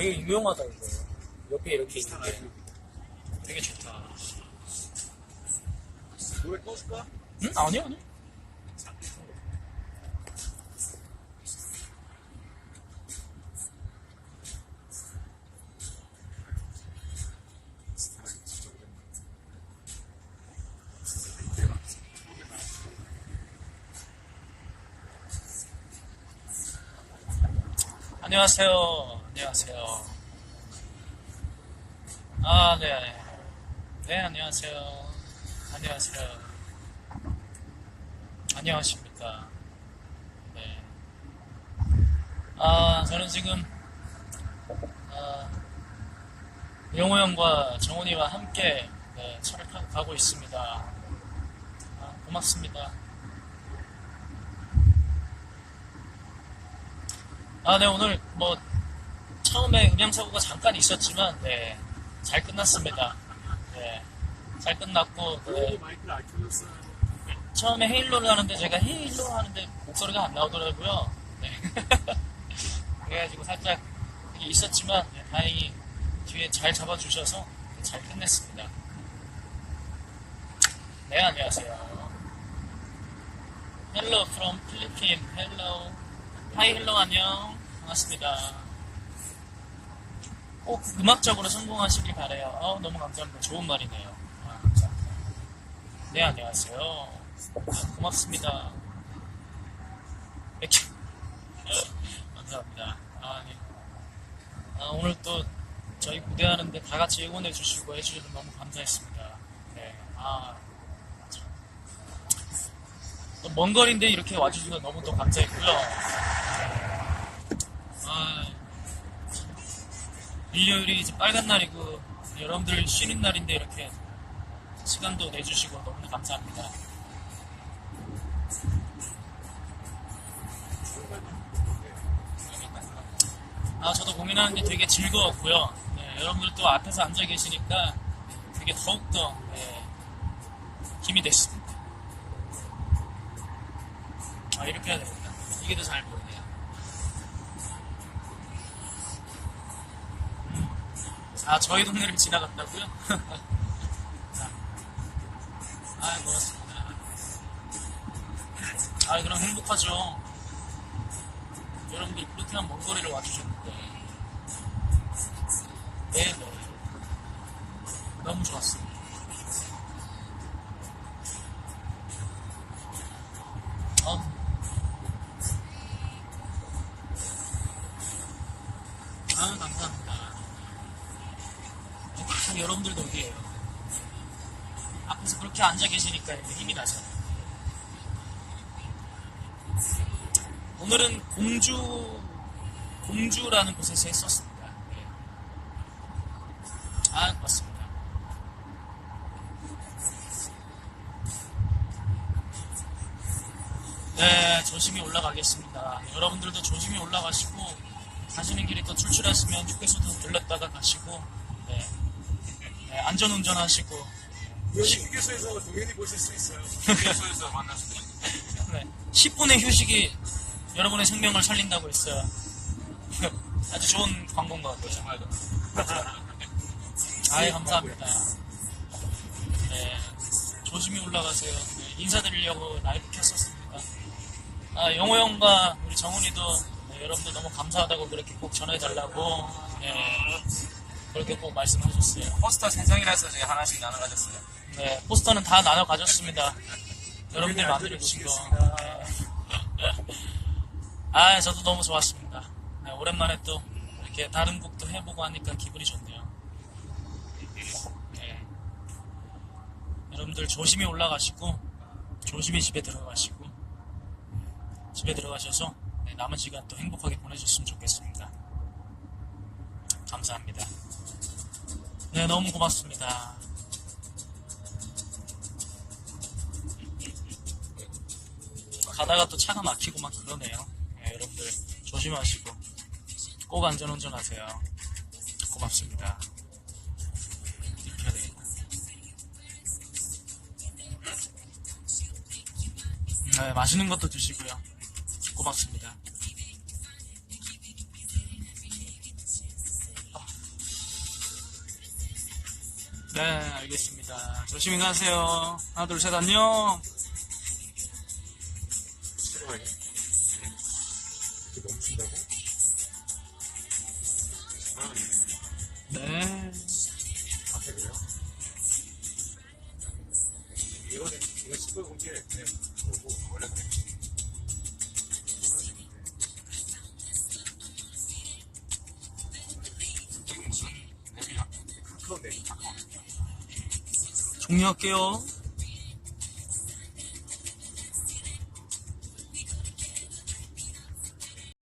되게 유명하다 이거. 옆에 이렇게 있는 게. 되게 좋다. 노래 꺼줄까? 응? 아니요, 아니요. 안녕하세요. 안녕하세요. 아, 네. 네, 안녕하세요. 안녕하세요. 안녕하십니까. 네. 아, 저는 지금, 아, 용호 형과 정훈이와 함께 네, 차를 타고 가고 있습니다. 아, 고맙습니다. 아, 네, 오늘 뭐, 처음에 음향 사고가 잠깐 있었지만, 네, 잘 끝났습니다. 네, 잘 끝났고, 네, 켜줬어? 처음에 헤일로를 하는데 제가 헤일로 하는데 목소리가 안 나오더라고요. 네. 그래가지고 살짝 있었지만 네, 다행히 뒤에 잘 잡아주셔서 잘 끝냈습니다. 네 안녕하세요. Hello from Philippines. Hello. Hi, hello 안녕. 반갑습니다. 꼭 음악적으로 성공하시길 바래요. 어, 너무 감사합니다. 좋은 말이네요. 아, 감사합니다. 네 안녕하세요. 아, 고맙습니다. 맥주. 감사합니다. 아, 네. 아, 오늘 또 저희 무대하는데 다 같이 응원해 주시고 해주셔서 너무 감사했습니다. 네. 아, 참. 또먼 거리인데 이렇게 와주셔서 너무 또 감사했고요. 일요일이 이제 빨간 날이고 여러분들 쉬는 날인데 이렇게 시간도 내주시고 너무 감사합니다. 아, 저도 공연하는 게 되게 즐거웠고요. 네, 여러분들 또 앞에서 앉아 계시니까 되게 더욱더 네, 힘이 됐습니다. 아, 이렇게 해야 되겠다. 이게 더 잘 보이네요. 아, 저희 동네를 지나갔다고요? 자. 아, 고맙습니다. 아, 그럼 행복하죠. 여러분들 그렇게만 먼 거리를 와주셨는데 네, 네. 너무 좋았습니다. 참 여러분들도 여기에요. 앞에서 그렇게 앉아 계시니까 힘이 나잖아요. 오늘은 공주 공주라는 곳에서 했었습니다. 네. 아 맞습니다. 네 조심히 올라가겠습니다. 여러분들도 조심히 올라가시고 가시는 길에 또 출출하시면 휴게소도 들렀다가 가시고 네. 네, 안전 운전하시고 여기 휴게소에서 동현이 보실 수 있어요. 휴게소에서 만날 수 있어요. 네, 10분의 휴식이 여러분의 생명을 살린다고 했어요. 아주 좋은 광고인 것 같아요. 정말 아이, 감사합니다. 네, 조심히 올라가세요. 네, 인사드리려고 라이브 켰었습니다. 아, 영호 형과 우리 정훈이도 네, 여러분들 너무 감사하다고 그렇게 꼭 전해달라고 네, 그렇게 꼭 말씀하셨어요. 포스터 3장이라서 제가 하나씩 나눠 가졌어요. 네, 포스터는 다 나눠 가졌습니다. 여러분들 만들어 주신 거. 네. 아, 저도 너무 좋았습니다. 네, 오랜만에 또 이렇게 다른 곡도 해보고 하니까 기분이 좋네요. 네. 여러분들 조심히 올라가시고, 조심히 집에 들어가시고, 집에 들어가셔서 네, 남은 시간 또 행복하게 보내셨으면 좋겠습니다. 감사합니다. 네, 너무 고맙습니다. 가다가 또 차가 막히고 막 그러네요. 네, 여러분들 조심하시고 꼭 안전운전 하세요. 고맙습니다. 이렇게 해야 되겠다. 네, 맛있는 것도 드시고요. 고맙습니다. 네, 알겠습니다. 조심히 가세요. 하나, 둘, 셋, 안녕. 네. 이거는, 이거 시끄러운 게 그냥 그거고, 원래 그래. 무슨 앱, 카카오 앱. 종료할게요.